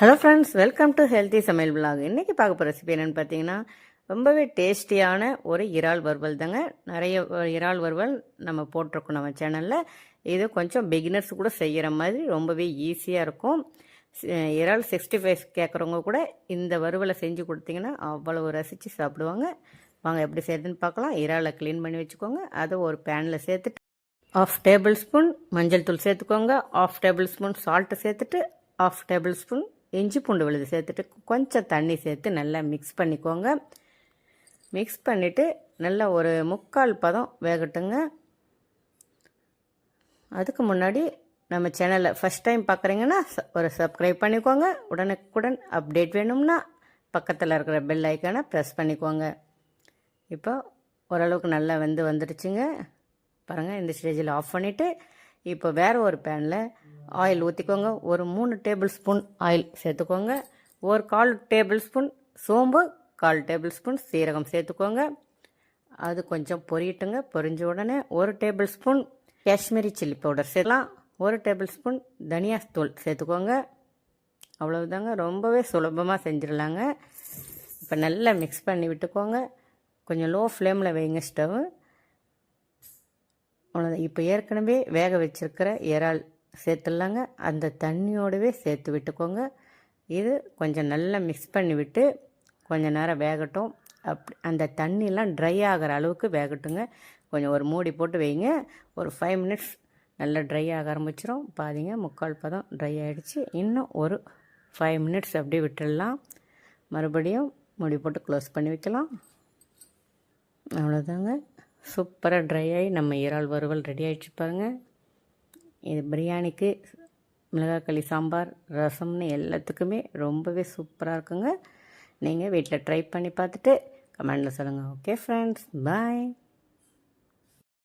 Hello friends welcome to healthy சமையல் vlog. இன்றைக்கி பார்க்க போகிற ரெசிபி என்னென்னு பார்த்தீங்கன்னா ரொம்பவே டேஸ்டியான ஒரு இறால் வறுவல் தாங்க. நிறைய இறால் வறுவல் நம்ம போட்டிருக்கோம் நம்ம சேனலில் இது கொஞ்சம் பிகினர்ஸ் கூட செய்கிற மாதிரி ரொம்பவே ஈஸியாக இருக்கும். இறால் சிக்ஸ்டி ஃபைவ் கேட்குறவங்க கூட இந்த வறுவலை செஞ்சு கொடுத்தீங்கன்னா அவ்வளவு ரசித்து சாப்பிடுவாங்க. வாங்க எப்படி செய்யுதுன்னு பார்க்கலாம். இறாலை க்ளீன் பண்ணி வச்சுக்கோங்க. அதை ஒரு பேனில் சேர்த்துட்டு ஆஃப் டேபிள் ஸ்பூன் மஞ்சள் தூள் சேர்த்துக்கோங்க. ஆஃப் டேபிள் ஸ்பூன் சால்ட்டு சேர்த்துட்டு ஆஃப் டேபிள் ஸ்பூன் இஞ்சி பூண்டு விழுது சேர்த்துட்டு கொஞ்சம் தண்ணி சேர்த்து நல்லா மிக்ஸ் பண்ணிக்கோங்க. மிக்ஸ் பண்ணிவிட்டு நல்லா ஒரு முக்கால் பதம் வேகட்டுங்க. அதுக்கு முன்னாடி நம்ம சேனலை ஃபஸ்ட் டைம் பார்க்குறீங்கன்னா ச- ஒரு சப்ஸ்கிரைப் பண்ணிக்கோங்க. உடனுக்குடன் அப்டேட் வேணும்னா பக்கத்தில் இருக்கிற பெல் ஐக்கானை ப்ரெஸ் பண்ணிக்கோங்க. இப்போ ஓரளவுக்கு நல்லா வெந்து வந்துடுச்சுங்க. பாருங்கள் இந்த ஸ்டேஜில் ஆஃப் பண்ணிவிட்டு இப்போ வேறு ஒரு பேனில் ஆயில் ஊற்றிக்கோங்க ஒரு மூணு டேபிள் ஸ்பூன் ஆயில் சேர்த்துக்கோங்க. ஒரு கால் டேபிள் ஸ்பூன் சோம்பு கால் டேபிள் ஸ்பூன் சீரகம் சேர்த்துக்கோங்க. அது கொஞ்சம் பொரியட்டுங்க பொரிஞ்ச உடனே ஒரு table spoon Kashmiri chilli powder சேர்க்கலாம் ஒரு டேபிள் ஸ்பூன் தனியா தூள் சேர்த்துக்கோங்க. அவ்வளவுதாங்க. ரொம்பவே சுலபமாக செஞ்சிடலாங்க. இப்போ நல்லா மிக்ஸ் பண்ணி விட்டுக்கோங்க. கொஞ்சம் லோ ஃப்ளேமில் வைங்க ஸ்டவ் அவ்வளோதான் இப்போ ஏற்கனவே வேக வச்சிருக்கிற இறால் சேர்த்துடலாங்க. அந்த தண்ணியோடவே சேர்த்து விட்டுக்கோங்க. இது கொஞ்சம் நல்லா மிக்ஸ் பண்ணி விட்டு நேரம் வேகட்டும். அப் அந்த தண்ணிலாம் ட்ரை ஆகிற அளவுக்கு வேகட்டுங்க. கொஞ்சம் ஒரு மூடி போட்டு வைங்க. ஒரு ஃபைவ் மினிட்ஸ் நல்லா ட்ரை ஆக ஆரம்பிச்சிடும் பாதிங்க முக்கால் பதம் ட்ரை ஆகிடுச்சு இன்னும் ஒரு ஃபைவ் மினிட்ஸ் அப்படியே விட்டுடலாம். மறுபடியும் மூடி போட்டு க்ளோஸ் பண்ணி வைக்கலாம். அவ்வளோதாங்க சூப்பராக ட்ரை ஆகி நம்ம இறால் வறுவல் ரெடி ஆகிடுச்சு பாருங்கள் இது பிரியாணிக்கு மிளகாக்களி சாம்பார் ரசம்னு எல்லாத்துக்குமே ரொம்பவே சூப்பராக இருக்குங்க. நீங்கள் வீட்டில் ட்ரை பண்ணி பார்த்துட்டு கமெண்டில் சொல்லுங்கள் ஓகே ஃப்ரெண்ட்ஸ் பாய்